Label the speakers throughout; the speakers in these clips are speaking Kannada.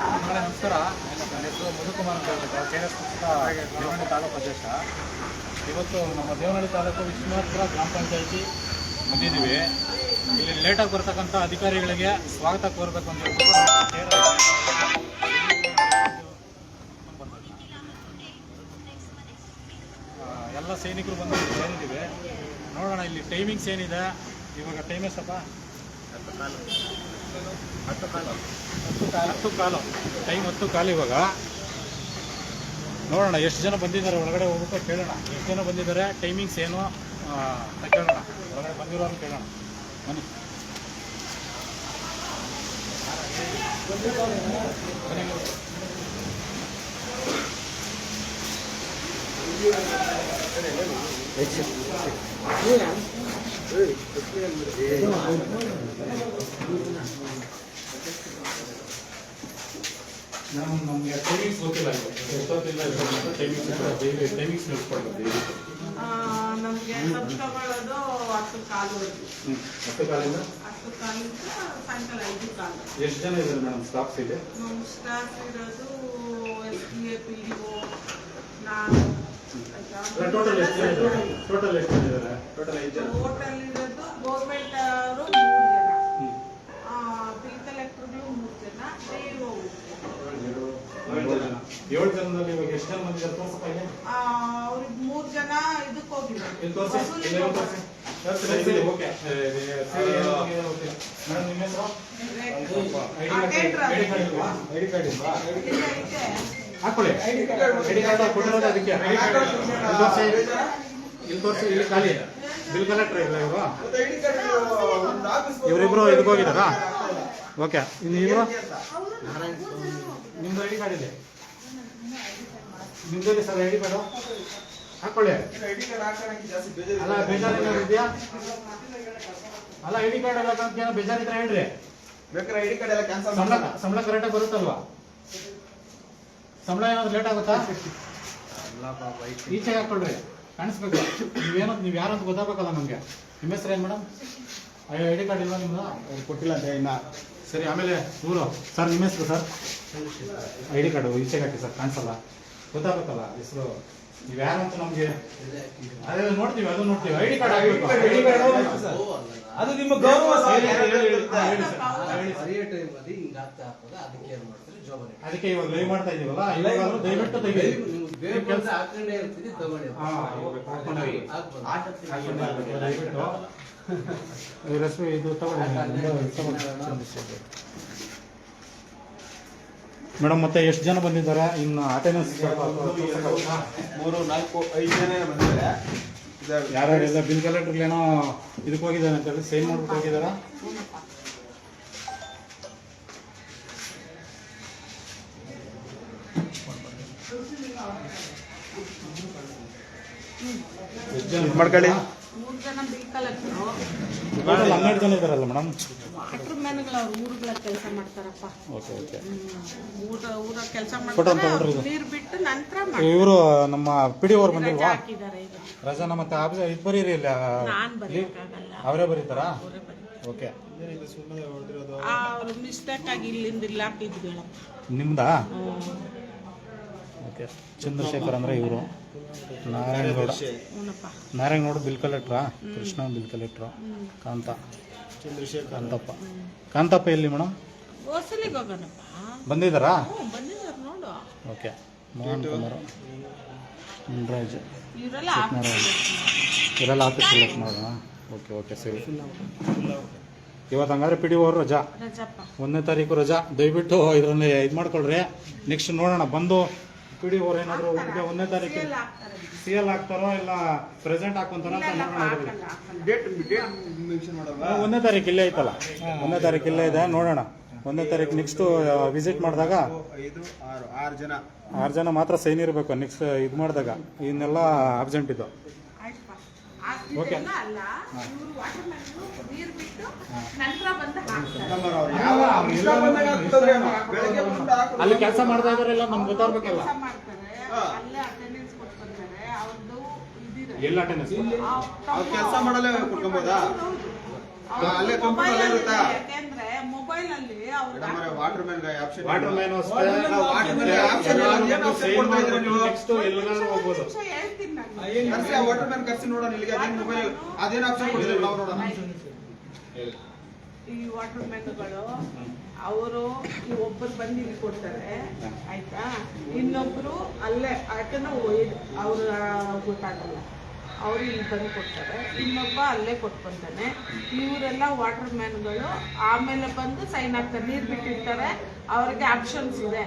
Speaker 1: ನಾಳೆ ನಮಸ್ಕಾರ ನನ್ನ ಹೆಸರು ಮಧುಕುಮಾರ್ ಅಂತ ಹೇಳ್ಬಿಟ್ಟು ಕೆ ಎಸ್ ತಾಲೂಕು ಅಧ್ಯಕ್ಷ. ಇವತ್ತು ನಮ್ಮ ದೇವನಹಳ್ಳಿ ತಾಲೂಕು ವಿಶ್ವನಾಥಪುರ ಗ್ರಾಮ ಪಂಚಾಯಿತಿ ಬಂದಿದ್ದೀವಿ. ಇಲ್ಲಿ ಲೇಟಾಗಿ ಬರ್ತಕ್ಕಂಥ ಅಧಿಕಾರಿಗಳಿಗೆ ಸ್ವಾಗತ ಕೋರಬೇಕು ಅಂತ ಹೇಳ್ಬಿಟ್ಟು ಎಲ್ಲ ಸೈನಿಕರು ಬಂದು ಸೇರಿದ್ದೀವಿ ನೋಡೋಣ ಇಲ್ಲಿ ಟೈಮಿಂಗ್ಸ್ ಏನಿದೆ. ಇವಾಗ ಟೈಮ್ ಎಷ್ಟಪ್ಪ? ಹತ್ತು ಕಾಲು. ಟೈಮ್ ಹತ್ತು ಕಾಲು ಇವಾಗ. ನೋಡೋಣ, ಎಷ್ಟು ಜನ ಬಂದಿದ್ದಾರೆ ಒಳಗಡೆ ಹೋಗ್ಬಿಟ್ಟು ಕೇಳೋಣ. ಎಷ್ಟು ಜನ ಬಂದಿದ್ದಾರೆ ಟೈಮಿಂಗ್ಸ್ ಏನು ಕೇಳೋಣ. ಒಳಗಡೆ ಬಂದಿರೋರು ಕೇಳೋಣ. ಬನ್ನಿ. ಬನ್ನಿ. ನಾವು ನಮಗೆ ಟೈಮಿಂಗ್ಸ್ ಗೊತ್ತಿಲ್ಲ. ಎಷ್ಟೊತ್ತಿಲ್ಲ ಟೈಮಿಂಗ್ಸ್ ಡೈಲಿ ಟೈಮಿಂಗ್ಸ್
Speaker 2: ಆ, ನಮ್ಗೆ ತಗೊಳ್ಳೋದು ಹತ್ತು ಕಾಲುವರೆಗೂ
Speaker 1: ಹತ್ತು. ಕಾಲಿಂದ?
Speaker 2: ಹತ್ತು ಕಾಲಿಂದ ಸಾಯಂಕಾಲ ಐದು ಕಾಲು.
Speaker 1: ಎಷ್ಟು ಜನ ಇದ್ದಾರೆ ಮೇಡಮ್ ಸ್ಟಾಫ್ಸ್ ಇದೆ
Speaker 2: ನಮ್ಮ ಸ್ಟಾಫ್ ಇರೋದು S D A P D O ನಾನು.
Speaker 1: ಟೋಟಲ್ ಎಷ್ಟು ಜನ ಇದ್ದಾರೆ ಟೋಟಲ್ ಎಷ್ಟು ಜನ ಇದ್ದಾರೆ ಟೋಟಲ್ ಐದು ಜನ
Speaker 2: ಹೋಟೆಲ್
Speaker 1: ಇವಾಗ ಎಷ್ಟು ಜನ ಬಂದಿದ್ದಾರೆ ತೋರ್ಸಪ್ಪ ಇಲ್ಲಿ
Speaker 2: ಅವ್ರಿಗೆ ಮೂರು ಜನ ಇದಕ್ಕೆ ಹೋಗಿದ್ದಾರೆ
Speaker 1: ಇಲ್ಲಿ ತೋರಿಸಿ
Speaker 2: ವಸೂಲಿಗೆ
Speaker 1: ಇಲ್ಲಿ
Speaker 2: ಹೋಗಿದ್ದಾರೆ.
Speaker 1: ಸರಿ ಸರಿ ಓಕೆ ಸರಿ. ಮೇಡಮ್ ನಿಮ್ಮ ಹೆಸರು ಐಡಿ ಕಾರ್ಡ್ ಕಾರ್ಡ್ ಇಲ್ವಾ ಐಡಿ ಕಾರ್ಡ್ ಇಲ್ವಾ
Speaker 2: ಇದೆ.
Speaker 1: ಹಾಕೊಳ್ಳಿ ಐಡಿ ಕಾರ್ಡ್ ಕೊಟ್ಟಿರೋದು ಅದಕ್ಕೆ ತೋರಿಸಿ ಇಲ್ಲಿ ತೋರಿಸಿ ಇಲ್ಲಿ ಖಾಲಿ ಬಿಲ್ ಕಲೆಕ್ಟರ್ ಇಲ್ಲ ಇವರು ಇವರಿಬ್ರು ಇದಕ್ಕೆ ಹೋಗಿದ್ದಾರಾ ಓಕೆ ಇನ್ನು ಇವರು ನಿಮ್ದು ಐಡಿ ಕಾರ್ಡ್ ಇದೆ ನಿಮ್ದು ಸರ್ ಐಡಿ ಕಾರ್ಡು ಹಾಕೊಳ್ಳಿ. ಅಲ್ಲ ಬೇಜಾರೇನಾದ್ರು ಇದೆಯಾ ಅಲ್ಲ ಐಡಿ ಕಾರ್ಡ್ ಎಲ್ಲ ಏನೋ ಬೇಜಾರಿದ್ರೆ ಹೇಳ್ರಿ.
Speaker 3: ಬೇಕಾದ್ರೆ ಐಡಿ ಕಾರ್ಡ್ ಎಲ್ಲ ಕ್ಯಾನ್ಸಲ್
Speaker 1: ಸಂಬಳ ಸಂಬಳ ಕರೆಕ್ಟಾಗಿ ಬರುತ್ತಲ್ವಾ? ಸಂಬಳ ಏನಾದ್ರು ಲೇಟ್ ಆಗುತ್ತಾ? ಈಚೆಗೆ ಹಾಕೊಳ್ರಿ ಕಾಣಿಸ್ಬೇಕು. ನೀವೇನೋ ನೀವು ಯಾರು ಅಂತ ಗೊತ್ತಾಗಬೇಕಲ್ಲ ನಮಗೆ. ನಿಮ್ಮ ಹೆಸರು ಏನು ಮೇಡಮ್? ಐಡಿ ಕಾರ್ಡ್ ಇಲ್ವಾ ನಿಮ್ದು?
Speaker 3: ಕೊಟ್ಟಿಲ್ಲ ಅಂತ ಇನ್ನ.
Speaker 1: ಸರಿ ಆಮೇಲೆ ಊರು ಸರ್ ನಿಮ್ಮ ಹೆಸರು ಸರ್? ಐ ಡಿ ಕಾರ್ಡು ಈಚೆಗೆ ಹಾಕಿ ಸರ್ ಕಾಣಿಸಲ್ಲ. ಗೊತ್ತಾಗಬೇಕಲ್ಲ ಹೆಸರು ನೀವು ಯಾರಂತ ನಮ್ಗೆ ನಮಗೆ ಅದೇ ನೋಡ್ತೀವಿ ಅದು ನೋಡ್ತೀವಿ ಐಡಿ ಕಾರ್ಡ್ ಐ ಕಾರ್ಡ್
Speaker 3: ಅದು ನಿಮ್ಮ ಗೌರವ
Speaker 4: ಅದಕ್ಕೆ
Speaker 1: ಇವಾಗ ಲೈವ್ ಮಾಡ್ತಾ ಇದೀವಲ್ಲ ದಯವಿಟ್ಟು ದಯವಿಟ್ಟು ರಶ್ಮಿ ಇದು ಬೇಕು ಮೇಡಮ್ ಮತ್ತೆ ಎಷ್ಟು ಜನ ಬಂದಿದ್ದಾರೆ? ಇನ್ನು ಅಟೆಂಡೆನ್ಸ್
Speaker 3: ಮೂರು ನಾಲ್ಕು ಐದು ಜನ ಬಂದಿದ್ದಾರೆ. ಯಾರ್ಯಾರು
Speaker 1: ಇಲ್ಲ ಬಿಲ್ ಏನೋ ಇದಕ್ಕೆ ಹೋಗಿದ್ದಾರೆ ಅಂತ ಹೇಳಿ ಸೈನ್ ಮಾಡ್ಬಿಟ್ಟು ಹೋಗಿದಾರಾ ಎಷ್ಟು ಜನ
Speaker 3: ಇದ್ ಮಾಡ್ಕೊಳ್ಳಿ.
Speaker 2: ಮೂರು ಜನ ಬಿಲ್ ಕಲೆಕ್ಟರು
Speaker 1: ಟೋಟಲ್ ಹನ್ನೆರಡು ಜನ ಇದ್ದಾರಲ್ಲ ಮೇಡಮ್
Speaker 2: ವಾಟರ್ ಮ್ಯಾನ್ಗಳು ಅವ್ರು ಊರುಗಳ ಕೆಲಸ ಮಾಡ್ತಾರಪ್ಪ.
Speaker 1: ಓಕೆ ಓಕೆ
Speaker 2: ಊರ ಊರ ಕೆಲಸ
Speaker 1: ಫೋಟೋ
Speaker 2: ಮಾಡ್ತಾರೆ.
Speaker 1: ತಗೊಂಡ್ರಿ ಇದು.
Speaker 2: ನೀರು ಬಿಟ್ಟು ನಂತರ
Speaker 1: ಇವರು ನಮ್ಮ ಪಿ ಡಿ ಅವ್ರು ಬಂದಿಲ್ವಾ?
Speaker 2: ಹಾಕಿದ್ದಾರೆ ಈಗ.
Speaker 1: ರಜಾನ ಮತ್ತೆ ಆಫೀಸ್ ಇದು ಬರೀರಿ ಇಲ್ಲ
Speaker 2: ನಾನ್ ಬರೆಯಕ್ಕಾಗಲ್ಲ
Speaker 1: ಅವರೇ ಬರೀತಾರಾ? ಓಕೆ
Speaker 2: ಅವ್ರು ಮಿಸ್ಟೇಕ್ ಆಗಿ ಇಲ್ಲಿಂದ ಇಲ್ಲಿ
Speaker 1: ನಿಮ್ದಾ? ಓಕೆ. ಚಂದ್ರಶೇಖರ್ ಅಂದ್ರೆ ಇವರು. Narayanagowda. Narayanagowda bill ಕಲೆಕ್ಟ್ರಾ? Krishna bill collector. ಕಾಂತ.
Speaker 3: ಚಂದ್ರಶೇಖರ್
Speaker 1: ಕಾಂತಪ್ಪ. ಕಾಂತಪ್ಪ ಎಲ್ಲಿ ಮೇಡಮ್? ಬಂದಿದ್ದಾರಾ? ಓಕೆ. ಮೋಹನ್ ಕುಮಾರ್. ಮುನ್ರಾಜ್
Speaker 2: ಇವರೆಲ್ಲ
Speaker 1: ಆಫೀಸ್ ಸೆಲೆಕ್ಟ್ ಮಾಡೋಣ ಓಕೆ ಓಕೆ ಸರಿ. ಇವತ್ತು ಹಂಗಾದ್ರೆ ಪಿ ಡಿ ಓ ರಜಾ. ಒಂದನೇ ತಾರೀಕು ರಜಾ. ದಯವಿಟ್ಟು ಇದರಲ್ಲಿ ಇದು ಮಾಡ್ಕೊಳ್ರಿ. ನೆಕ್ಸ್ಟ್ ನೋಡೋಣ. ಬಂದು ಪಿ ಡಿ ಅವ್ರು ಏನಾದರೂ ಒಂದನೇ ತಾರೀಕು ಸಿ ಎಲ್ ಹಾಕ್ತಾರೋ ಇಲ್ಲ ಪ್ರೆಸೆಂಟ್ ಹಾಕೊಂತಾರೋ ಒಂದನೇ ತಾರೀಕು ಇಲ್ಲೇ ಐತಲ್ಲ. ಒಂದನೇ ತಾರೀಕು ಇಲ್ಲೇ ಇದೆ ನೋಡೋಣ. ಒಂದನೇ ತಾರೀಕು ನೆಕ್ಸ್ಟ್ ವಿಸಿಟ್ ಮಾಡಿದಾಗ
Speaker 3: ಆರು ಜನ.
Speaker 1: ಆರು ಜನ ಮಾತ್ರ ಸೈನ್ ಇರಬೇಕು ನೆಕ್ಸ್ಟ್ ಇದು ಮಾಡಿದಾಗ. ಇನ್ನೆಲ್ಲ ಅಬ್ಸೆಂಟ್ ಇದು.
Speaker 2: ಅಲ್ಲ. ಇವರು ವಾಟರ್ ಮ್ಯಾನ್ಗಳು ನೀರು ಬಿಟ್ಟು ನಂತರ ಬಂದು ಹಾಕ್ತಾರೆ.
Speaker 3: ಯಾವ ಅವ್ರು ಬಂದಾಗ ಹಾಕ್ತಾರೆ ಅಮ್ಮ. ಬೆಳಗ್ಗೆ ಬಂದು
Speaker 1: ಅಲ್ಲಿ ಕೆಲಸ ಮಾಡ್ತಾ ಇದಾರೆಲ್ಲ ನಮ್ಗೆ ಗೊತ್ತಾಗ್ಬೇಕಲ್ಲ.
Speaker 2: ಕೆಲಸ ಮಾಡ್ತಾರೆ. ಅಲ್ಲೇ ಅಟೆಂಡೆನ್ಸ್ ಕೊಟ್ಟು ಬರ್ತಾರೆ ಅವ್ರದ್ದು
Speaker 1: ಎಲ್ಲ ಅಟೆಂಡೆನ್ಸ್
Speaker 3: ಅವ್ರು ಕೆಲಸ ಮಾಡಲೇ
Speaker 2: ಕುಟ್ಕೊಬೋದಾ?
Speaker 3: ಅಲ್ಲೇ
Speaker 2: ಕಂಪ್ಯೂಟರ್
Speaker 3: ಅಲ್ಲೇ
Speaker 2: ಅಲ್ಲಿ
Speaker 3: ಇರುತ್ತಾ?
Speaker 2: ಯಾಕೆಂದ್ರೆ ಮೊಬೈಲ್ ಅಲ್ಲಿ
Speaker 3: ವಾಟರ್ ಮ್ಯಾನ್
Speaker 1: ವಾಟರ್
Speaker 3: ಕರ್ಸಿ ನೋಡೋಣ ಇಲ್ಲಿಗೆ ಅದೇನ್ ಮೊಬೈಲ್ ಅದೇನ್ ಆಪ್ಷನ್ ಕೊಟ್ಟಿದ್ರು ನಾವು ನೋಡೋಣ.
Speaker 2: ಈ ವಾಟರ್ ಮ್ಯಾನ್ಗಳು ಅವರು ಒಬ್ಬರು ಬಂದು ಇಲ್ಲಿ ಕೊಡ್ತಾರೆ. ಆಯ್ತಾ? ಇನ್ನೊಬ್ರು ಅಲ್ಲೇ ಯಾಕಂದ್ರೆ ಅವ್ರ ಗೊತ್ತಾಗಲ್ಲ. ಅವ್ರು ಇಲ್ಲಿ ಬಂದು ಕೊಡ್ತಾರೆ. ಇನ್ನೊಬ್ಬ ಅಲ್ಲೇ ಕೊಟ್ಟು ಬಂದಾನೆ. ಇವರೆಲ್ಲ ವಾಟರ್ ಮ್ಯಾನ್ಗಳು ಆಮೇಲೆ ಬಂದು ಸೈನ್ ಹಾಕ್ತಾರೆ. ನೀರು ಬಿಟ್ಟಿರ್ತಾರೆ. ಅವ್ರಿಗೆ ಆಪ್ಷನ್ಸ್ ಇದೆ.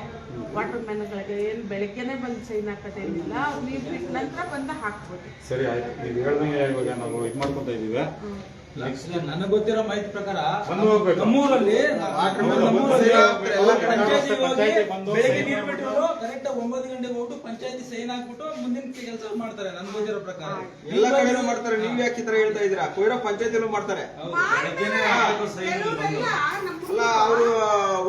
Speaker 2: ವಾಟರ್ ಮ್ಯಾನ್ಗಳಿಗೆ ಏನು ಬೆಳಗ್ಗೆನೆ ಬಂದು ಸೈನ್ ಹಾಕೋದೇನಿಲ್ಲ ಅವ್ರು ನೀರು ಬಿಟ್ಟ ನಂತರ ಬಂದು ಹಾಕ್ಬೋದು.
Speaker 1: ಸರಿ ಆಯ್ತು. ನೀವು ಹೇಳ್ದಂಗೆ ಇವಾಗ ನಾವು ಇದು ಮಾಡ್ಕೊತಾ ಇದ್ದೀವಿ.
Speaker 5: ನನಗೆ ಗೊತ್ತಿರೋ ಮಾಹಿತಿ ಪ್ರಕಾರ ನಮ್ಮೂರಲ್ಲಿ ಬೆಳಗ್ಗೆ
Speaker 1: ಆಗ್ತಾರೆ,
Speaker 5: ನೀರು ಬಿಟ್ಟು ಕರೆಕ್ಟ್ ಒಂಬತ್ತು ಗಂಟೆಗೆ ಹೋಗ್ಬಿಟ್ಟು ಸೈನ್ ಹಾಕ್ಬಿಟ್ಟು ಮುಂದಿನ ಕೆಲಸ ಮಾಡ್ತಾರೆ ನನ್ ಗೊತ್ತಿರೋ ಪ್ರಕಾರ.
Speaker 3: ಎಲ್ಲ ಕಡೆ ಮಾಡ್ತಾರೆ ನೀವ್ ಯಾಕೆ ಈ ತರ ಹೇಳ್ತಾ ಇದೀರಾ ಕೊಯ್ರೋ ಪಂಚಾಯತಿಲೂ ಮಾಡ್ತಾರೆ. ಅಲ್ಲ ಅವ್ರು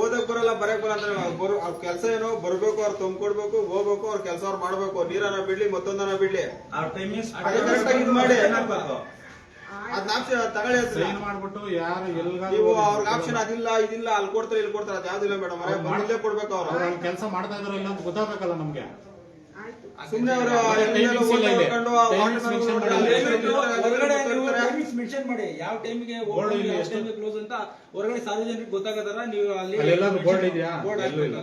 Speaker 3: ಓದಕ್ ಬರಲ್ಲ ಬರಕ್ ಬರಲ್ಲ ಅಂದ್ರೆ ಬರೋ ಅವ್ರ ಕೆಲಸ ಏನು? ಬರ್ಬೇಕು ಅವ್ರು ತುಂಬ್ಕೊಡ್ಬೇಕು ಹೋಗ್ಬೇಕು ಅವ್ರ ಕೆಲಸ ಅವ್ರು ಮಾಡ್ಬೇಕು. ನೀರನ್ನ ಬಿಡ್ಲಿ ಮತ್ತೊಂದನ್ನ ಬಿಡ್ಲಿ.
Speaker 5: ಅವ್ರ ಟೈಮಿಂಗ್ಸ್
Speaker 3: ಅದೇ correct ಆಗಿ ಇದ್ ಮಾಡಿ. ಅದ್ನ ಆಪ್ಷನ್ ತಗೊಳ್ಳಿ.
Speaker 1: ಸೈನ್ ಮಾಡ್ಬಿಟ್ಟು ಯಾರು ಎಲ್ಗಾದ್ರೂ
Speaker 3: ನೀವು ಅವ್ರಿಗೆ ಆಪ್ಷನ್ ಅದಿಲ್ಲ ಇದಿಲ್ಲ ಅಲ್ಲಿ ಕೊಡ್ತಾರೆ ಇಲ್ಲಿ ಕೊಡ್ತಾರೆ ಅದ್ಯಾವ್ದಿಲ್ಲ ಮೇಡಮ್. ಅವರೇ ಬಂದಿಲ್ಲೇ ಕೊಡ್ಬೇಕು ಅವ್ರು.
Speaker 1: ಅವ್ರು ಕೆಲಸ ಮಾಡ್ತಾ ಇದಾರೋ ಇಲ್ಲ ಅಂತ ಗೊತ್ತಾಗಬೇಕಲ್ಲ ನಮ್ಗೆ.
Speaker 3: ಅವರು
Speaker 5: ಮೆನ್ಷನ್ ಮಾಡಿ. ಯಾವ ಟೈಮಿಗೆ ಕ್ಲೋಸ್ ಅಂತ ಹೊರಗಡೆ ಸಾರ್ವಜನಿಕರಿಗೆ ಗೊತ್ತಾಗದಾರ ನೀವು ಅಲ್ಲಿ
Speaker 1: ಇದೆಯಾ?
Speaker 5: ಬೋರ್ಡ್
Speaker 1: ಇಲ್ಲ.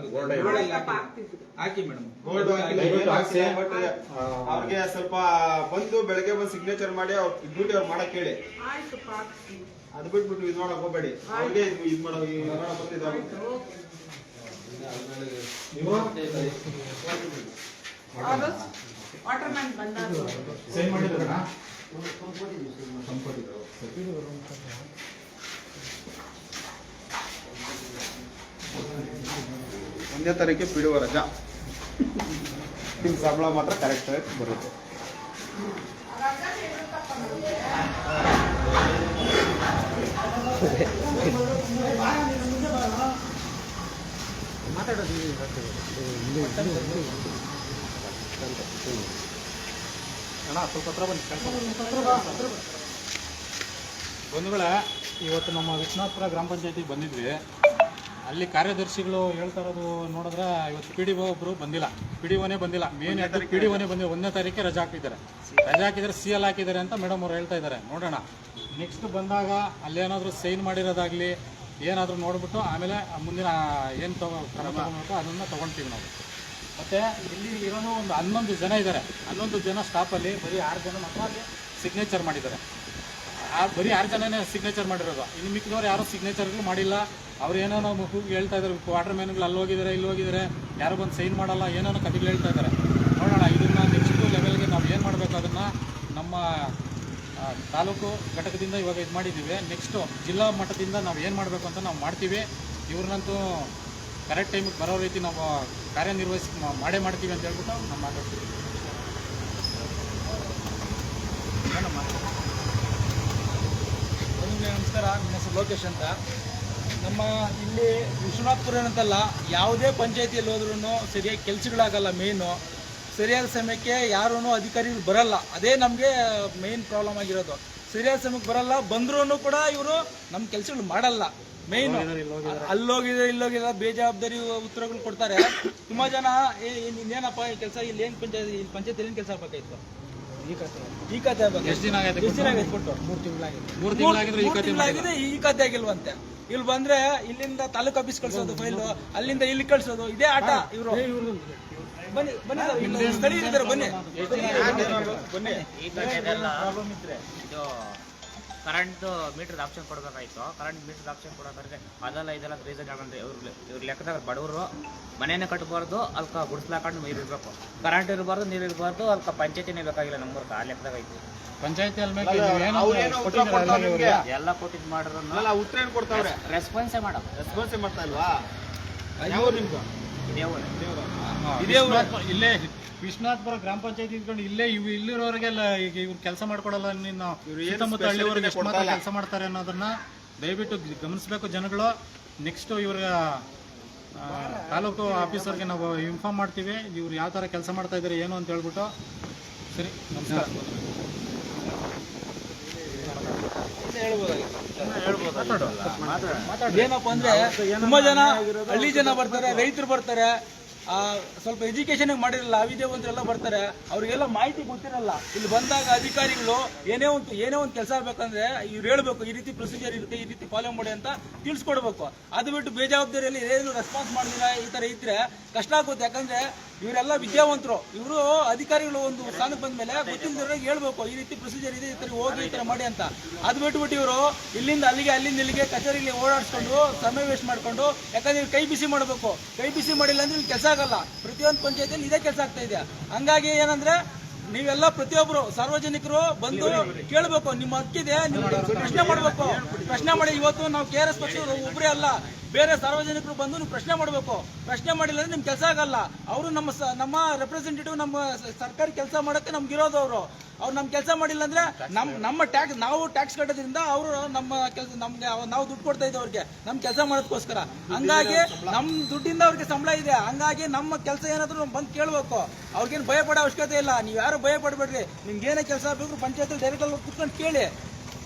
Speaker 5: ಹಾಕಿ. ಮೇಡಮ್.
Speaker 3: ಅವ್ರಿಗೆ ಸ್ವಲ್ಪ ಬಂದು ಬೆಳಗ್ಗೆ ಬಂದು ಸಿಗ್ನೇಚರ್ ಮಾಡಿ ಅವ್ರ ಡ್ಯೂಟಿ ಅವ್ರು ಮಾಡಕ್ ಹೇಳಿ. ಅದ್ ಬಿಟ್ಬಿಟ್ಟು ಇದ್ ಮಾಡಕ್ ಹೋಗ್ಬೇಡಿ. ಅವ್ರಿಗೆ ಇದು ಮಾಡೋ ಇದು ಮಾಡೋ.
Speaker 1: ನೀವು
Speaker 2: ವಾಟರ್ ಮ್ಯಾನ್
Speaker 3: ಒಂದೇ ತಾರೀಕೆ ಬಿಡುವ ರಜಾ. ನಿಮ್ ಸಂಬಳ ಮಾತ್ರ ಕರೆಕ್ಟ್ ಬರುತ್ತೆ.
Speaker 1: ಅಣ್ಣ ಸ್ವಲ್ಪ ಹತ್ರ ಬನ್ನಿ ಬಂಧುಗಳೇ ಇವತ್ತು ನಮ್ಮ ವಿಶ್ವನಾಥಪುರ ಗ್ರಾಮ ಪಂಚಾಯತಿಗೆ ಬಂದಿದ್ವಿ. ಅಲ್ಲಿ ಕಾರ್ಯದರ್ಶಿಗಳು ಹೇಳ್ತಾ ಇರೋದು ನೋಡಿದ್ರೆ ಇವತ್ತು ಪಿ ಡಿ ಒಬ್ರು ಬಂದಿಲ್ಲ. ಪಿ ಡಿ ಒನೇ ಬಂದಿಲ್ಲ. ಮೇನ್ ಪಿ ಡಿ ಒನೇ ಬಂದಿಲ್ಲ. ಒಂದನೇ ತಾರೀಕೆ ರಜಾ ಹಾಕಿದ್ದಾರೆ. ರಜಾ ಹಾಕಿದ್ರೆ ಸಿ ಎಲ್ ಹಾಕಿದ್ದಾರೆ ಅಂತ ಮೇಡಮ್ ಅವ್ರು ಹೇಳ್ತಾ ಇದ್ದಾರೆ. ನೋಡೋಣ. ನೆಕ್ಸ್ಟ್ ಬಂದಾಗ ಅಲ್ಲೇನಾದರೂ ಸೈನ್ ಮಾಡಿರೋದಾಗಲಿ ಏನಾದರೂ ನೋಡ್ಬಿಟ್ಟು ಆಮೇಲೆ ಮುಂದಿನ ಏನು ತಗೋ ಕ್ರಮ ತಗೊಂತೀವಿ ಅದನ್ನು ತೊಗೊಳ್ತೀವಿ ನಾವು. ಮತ್ತು ಇಲ್ಲಿ ಇರೋನು ಒಂದು ಹನ್ನೊಂದು ಜನ ಇದ್ದಾರೆ ಹನ್ನೊಂದು ಜನ ಸ್ಟಾಫಲ್ಲಿ ಬರೀ ಆರು ಜನ ಮಾತ್ರ ಸಿಗ್ನೇಚರ್ ಮಾಡಿದ್ದಾರೆ. ಆ ಬರೀ ಆರು ಜನನೇ ಸಿಗ್ನೇಚರ್ ಮಾಡಿರೋದು. ಇನ್ನು ಮಿಕ್ಕಿದವ್ರು ಯಾರೂ ಸಿಗ್ನೇಚರ್ಗಳು ಮಾಡಿಲ್ಲ. ಅವ್ರು ಏನೋ ನಾವು ಹೇಳ್ತಾ ಇದ್ದಾರೆ. ವಾಟರ್ ಮ್ಯಾನ್ಗಳು ಅಲ್ಲಿ ಹೋಗಿದ್ದಾರೆ, ಇಲ್ಲಿ ಹೋಗಿದ್ದಾರೆ. ಯಾರೋ ಬಂದು ಸೈನ್ ಮಾಡಲ್ಲ ಏನೇನೋ ಕಥೆಗಳು ಹೇಳ್ತಾ ಇದ್ದಾರೆ. ನೋಡೋಣ, ಇದನ್ನು ನೆಕ್ಸ್ಟ್ ಲೆವೆಲ್ಗೆ ನಾವು ಏನು ಮಾಡಬೇಕು ಅದನ್ನು ನಮ್ಮ ತಾಲೂಕು ಘಟಕದಿಂದ ಇವಾಗ ಇದು ಮಾಡಿದ್ದೀವಿ. ನೆಕ್ಸ್ಟು ಜಿಲ್ಲಾ ಮಟ್ಟದಿಂದ ನಾವು ಏನು ಮಾಡಬೇಕು ಅಂತ ನಾವು ಮಾಡ್ತೀವಿ. ಇವ್ರನ್ನಂತೂ ಕರೆಕ್ಟ್ ಟೈಮಿಗೆ ಬರೋ ರೀತಿ ನಾವು ಕಾರ್ಯನಿರ್ವಹಿಸಿ ಮಾಡೇ ಮಾಡ್ತೀವಿ ಅಂತ ಹೇಳ್ಬಿಟ್ಟು ನಾವು ಮಾತಾಡ್ತೀವಿ
Speaker 5: ನಮಸ್ಕಾರ ನನ್ನ ಹೆಸರು ಲೋಕೇಶ್ ಅಂತ. ನಮ್ಮ ಇಲ್ಲಿ ವಿಶ್ವನಾಥ್ಪುರ ಅಂತಲ್ಲ ಯಾವುದೇ ಪಂಚಾಯತಿಯಲ್ಲಿ ಹೋದ್ರೂ ಸರಿಯಾಗಿ ಕೆಲಸಗಳಾಗಲ್ಲ ಮೇಯ್ನು ಸರಿಯಾದ ಸಮಯಕ್ಕೆ ಯಾರೂ ಅಧಿಕಾರಿಗಳು ಬರಲ್ಲ. ಅದೇ ನಮಗೆ ಮೇಯ್ನ್ ಪ್ರಾಬ್ಲಮ್ ಆಗಿರೋದು. ಸರಿಯಾದ ಸಮಯಕ್ಕೆ ಬರಲ್ಲ ಬಂದ್ರೂ ಕೂಡ ಇವರು ನಮ್ಮ ಕೆಲಸಗಳು ಮಾಡಲ್ಲ. ಮೇಯ್ನು ಅಲ್ಲೋಗಿದೆ ಇಲ್ಲೋಗಿಲ್ಲ ಬೇಜವಾಬ್ದಾರಿ ಉತ್ತರಗಳು ಕೊಡ್ತಾರೆ ತುಂಬಾ ಜನ ಇನ್ನೇನಪ್ಪ ಈ ಕೆಲಸ ಇಲ್ಲಿ ಏನ್ ಪಂಚಾಯತ್ ಇಲ್ಲಿ ಪಂಚಾಯತ್ ಏನ್ ಕೆಲಸ ಆಗ್ಬೇಕಾಯ್ತು ಈ ಕತೆ
Speaker 1: ಎಷ್ಟು ದಿನ ಆಗೈತೆ
Speaker 5: ಎಷ್ಟು ದಿನ ಆಗೈತೆ ಕೊಟ್ಟು ಮೂರು ತಿಂಗಳಾಗಿದೆ
Speaker 1: ಮೂರು ತಿಂಗಳಾಗಿದ್ರೆ ಈ ಕತೆ
Speaker 5: ಆಗಿದೆ ಈ ಕತೆ ಆಗಿಲ್ವಂತೆ ಇಲ್ಲಿ ಬಂದ್ರೆ ಇಲ್ಲಿಂದ ತಾಲೂಕ್ ಆಫೀಸ್ ಕಳ್ಸೋದು ಫೈಲ್ ಅಲ್ಲಿಂದ ಇಲ್ಲಿ ಕಳ್ಸೋದು ಇದೇ ಆಟ ಇವರು ಬನ್ನಿ ಬನ್ನಿ ಸ್ಥಳೀಯರಿದ್ದಾರೆ ಬನ್ನಿ ಬನ್ನಿ
Speaker 6: ಕರೆಂಟ್ ಮೀಟರ್ ಆಪ್ಷನ್ ಕೊಡಬೇಕಾಯ್ತು. ಕರೆಂಟ್ ಮೀಟರ್ ಆಪ್ಷನ್ ಕೊಡೋದ್ರೆ ಅದೆಲ್ಲ ಇದೆಲ್ಲ ರೀಸನ್ ಯಾಕಂದ್ರೆ ಇವ್ರ ಇವ್ರ ಲೆಕ್ಕದಾಗ ಬಡವರು ಮನೆನೇ ಕಟ್ಟಬಾರ್ದು ಅಲ್ಕ ಗುಡಿಸ್ಲಾಕೊಂಡು ನೀರು ಇರಬೇಕು. ಕರೆಂಟ್ ಇರಬಾರ್ದು ನೀರು ಇರಬಾರ್ದು ಅಲ್ಕ ಪಂಚಾಯತಿನೇ ಬೇಕಾಗಿಲ್ಲ ನಮ್ಮೂರ್ಕ ಆ ಲೆಕ್ಕದಾಗ ಐತಿ.
Speaker 1: ಪಂಚಾಯತಿ
Speaker 6: ಎಲ್ಲ ಕೊಟ್ಟಿದ್ ಮಾಡಿದ್ರು
Speaker 3: ಅಲ್ಲ ಉತ್ತರ ಏನು ಕೊಡ್ತಾವ್ರೆ
Speaker 6: ರೆಸ್ಪಾನ್ಸೇ ಮಾಡ
Speaker 3: ರೆಸ್ಪಾನ್ಸೇ ಮಾಡ್ತಾ ಇಲ್ವಾ?
Speaker 6: ಇದೇ ಊರೇ.
Speaker 5: ಇದೇ ಊರು.
Speaker 1: ಇಲ್ಲೇ ವಿಶ್ವನಾಥ್ಪುರ ಗ್ರಾಮ ಪಂಚಾಯತಿ ಇದ್ಕೊಂಡು ಇಲ್ಲೇ ಇವ್ ಇಲ್ಲಿರೋರಿಗೆಲ್ಲ ಈಗ ಇವ್ರು ಕೆಲಸ ಮಾಡ್ಕೊಡಲ್ಲ ನಿನ್ನ ಸುತ್ತಮುತ್ತ
Speaker 3: ಹಳ್ಳಿಯವರಿಗೆ
Speaker 1: ಹಳ್ಳಿವರೆಗೆ ಎಷ್ಟು ಮಾತ್ರ ಕೆಲಸ ಮಾಡ್ತಾರೆ ಅನ್ನೋದನ್ನ ದಯವಿಟ್ಟು ಗಮನಿಸಬೇಕು ಜನಗಳು. ನೆಕ್ಸ್ಟ್ ಇವ್ರ ಆ, ತಾಲೂಕು ಆಫೀಸರ್ಗೆ ನಾವು ಇನ್ಫಾರ್ಮ್ ಮಾಡ್ತೀವಿ. ಇವ್ರು ಯಾವ ಥರ ಕೆಲಸ ಮಾಡ್ತಾ ಇದ್ದಾರೆ ಏನು ಅಂತ ಹೇಳ್ಬಿಟ್ಟು. ಸರಿ ನಮಸ್ಕಾರ.
Speaker 5: ಏನಪ್ಪ ಅಂದ್ರೆ ತುಂಬಾ ಜನ ಹಳ್ಳಿ ಜನ ಬರ್ತಾರೆ ರೈತರು ಬರ್ತಾರೆ. ಸ್ವಲ್ಪ ಎಜುಕೇಶನ್ ಮಾಡಿರಲ್ಲ, ಅವಿದ್ಯಾವಂತರೆಲ್ಲ ಬರ್ತಾರೆ. ಅವ್ರಿಗೆಲ್ಲ ಮಾಹಿತಿ ಗೊತ್ತಿರಲ್ಲ. ಇಲ್ಲಿ ಬಂದಾಗ ಅಧಿಕಾರಿಗಳು ಏನೇ ಒಂದು ಏನೇ ಒಂದು ಕೆಲಸ ಆಗ್ಬೇಕಂದ್ರೆ ಇವ್ರು ಹೇಳ್ಬೇಕು, ಈ ರೀತಿ ಪ್ರೊಸೀಜರ್ ಇರುತ್ತೆ, ಈ ರೀತಿ ಫಾಲೋ ಮಾಡಿ ಅಂತ ತಿಳಿಸ್ಕೊಡ್ಬೇಕು. ಅದು ಬಿಟ್ಟು ಬೇಜವಾಬ್ದಾರಿಯಲ್ಲಿ ಏನು ರೆಸ್ಪಾನ್ಸ್ ಮಾಡಿದ್ರೆ ಈ ತರ ಇದ್ರೆ ಕಷ್ಟ ಆಗುತ್ತೆ. ಯಾಕಂದ್ರೆ ಇವರೆಲ್ಲ ವಿದ್ಯಾವಂತರು. ಇವರು ಅಧಿಕಾರಿಗಳು ಒಂದು ಸ್ಥಾನಕ್ಕೆ ಬಂದ ಮೇಲೆ ಗೊತ್ತಿಲ್ಲದವ್ರಿಗೆ ಹೇಳ್ಬೇಕು, ಈ ರೀತಿ ಪ್ರೊಸೀಜರ್ ಇದೆ, ಈ ತರ ಹೋಗಿ ಈ ಥರ ಮಾಡಿ ಅಂತ. ಅದು ಬಿಟ್ಬಿಟ್ಟು ಇವರು ಇಲ್ಲಿಂದ ಅಲ್ಲಿಗೆ, ಅಲ್ಲಿಂದ ಇಲ್ಲಿಗೆ ಕಚೇರಿಲಿ ಓಡಾಡಿಸ್ಕೊಂಡು, ಸಮಯ ವೇಸ್ಟ್ ಮಾಡ್ಕೊಂಡು, ಯಾಕಂದ್ರೆ ಕೈ ಬಿಸಿ ಮಾಡಬೇಕು. ಕೈ ಬಿಸಿ ಮಾಡಿಲ್ಲ ಅಂದ್ರೆ ಇಲ್ಲಿ ಕೆಲಸ ಆಗಲ್ಲ. ಪ್ರತಿಯೊಂದು ಪಂಚಾಯತಿಯಲ್ಲಿ ಇದೇ ಕೆಲಸ ಆಗ್ತಾ ಇದೆ. ಹಂಗಾಗಿ ಏನಂದ್ರೆ, ನೀವೆಲ್ಲ ಪ್ರತಿಯೊಬ್ಬರು ಸಾರ್ವಜನಿಕರು ಬಂದು ಕೇಳಬೇಕು, ನಿಮ್ಮ ಹಕ್ಕಿದೆ ನಿಮ್ಮ ಪ್ರಶ್ನೆ ಮಾಡಬೇಕು. ಪ್ರಶ್ನೆ ಮಾಡಿ, ಇವತ್ತು ನಾವು ಕೆ ಆರ್ ಎಸ್ ಪಕ್ಷ ಒಬ್ಬರೇ ಅಲ್ಲ. ಬೇರೆ ಸಾರ್ವಜನಿಕರು ಬಂದು ನೀವು ಪ್ರಶ್ನೆ ಮಾಡಬೇಕು. ಪ್ರಶ್ನೆ ಮಾಡಿಲ್ಲ ಅಂದ್ರೆ ನಿಮ್ ಕೆಲಸ ಆಗಲ್ಲ. ಅವರು ನಮ್ಮ ನಮ್ಮ ರೆಪ್ರೆಸೆಂಟೇಟಿವ್ ನಮ್ಮ ಸರ್ಕಾರಿ ಕೆಲಸ ಮಾಡಕ್ಕೆ ನಮ್ಗೆ ಇರೋದು ಅವರು. ಅವ್ರು ನಮ್ಮ ಕೆಲಸ ಮಾಡಿಲ್ಲ ಅಂದ್ರೆ ನಮ್ಮ ನಮ್ಮ ಟ್ಯಾಕ್ಸ್ ನಾವು ಟ್ಯಾಕ್ಸ್ ಕಟ್ಟೋದ್ರಿಂದ ಅವರು ನಮ್ಮ ಕೆಲಸ ನಮ್ಗೆ ನಾವು ದುಡ್ಡು ಕೊಡ್ತಾ ಇದ್ದೀವಿ ಅವ್ರಿಗೆ. ನಮ್ಮ ಕೆಲಸ ಮಾಡೋದಕ್ಕೋಸ್ಕರ ಹಂಗಾಗಿ ನಮ್ಮ ದುಡ್ಡಿಂದ ಅವ್ರಿಗೆ ಸಂಬಳ ಇದೆ. ಹಂಗಾಗಿ ನಮ್ಮ ಕೆಲಸ ಏನಾದರೂ ಬಂದು ಕೇಳಬೇಕು. ಅವ್ರಿಗೇನು ಭಯ ಪಡೋ ಅವಶ್ಯಕತೆ ಇಲ್ಲ. ನೀವು ಯಾರು ಭಯ ಪಡಬೇಡ್ರಿ. ನಿಮ್ಗೆ ಏನೇ ಕೆಲಸ ಬೇಕು ಪಂಚಾಯತ್ ಡೈರೆಕ್ಟ್ ಅಲ್ಲಿ ಕುತ್ಕೊಂಡು ಕೇಳಿ.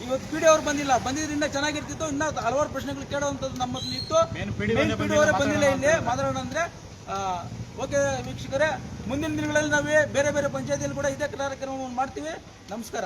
Speaker 5: ಇವತ್ತು ಪಿ ಡಿ ಅವ್ರು ಬಂದಿಲ್ಲ. ಬಂದಿದ್ರಿಂದ ಚೆನ್ನಾಗಿರ್ತಿತ್ತು. ಇನ್ನ ಹಲವಾರು ಪ್ರಶ್ನೆಗಳು ಕೇಳುವಂಥದ್ದು ನಮ್ಮ ಇತ್ತು. ಪಿ ಡಿ ಅವರೇ ಬಂದಿಲ್ಲ ಇಲ್ಲಿ. ಮಾತಾಡೋಣ ಅಂದ್ರೆ ಓಕೆ ವೀಕ್ಷಕರೇ ಮುಂದಿನ ದಿನಗಳಲ್ಲಿ ನಾವೇ ಬೇರೆ ಬೇರೆ ಪಂಚಾಯತಿಯಲ್ಲಿ ಕೂಡ ಇದೇ ಕಾರ್ಯಕ್ರಮವನ್ನು ಮಾಡ್ತೀವಿ. ನಮಸ್ಕಾರ.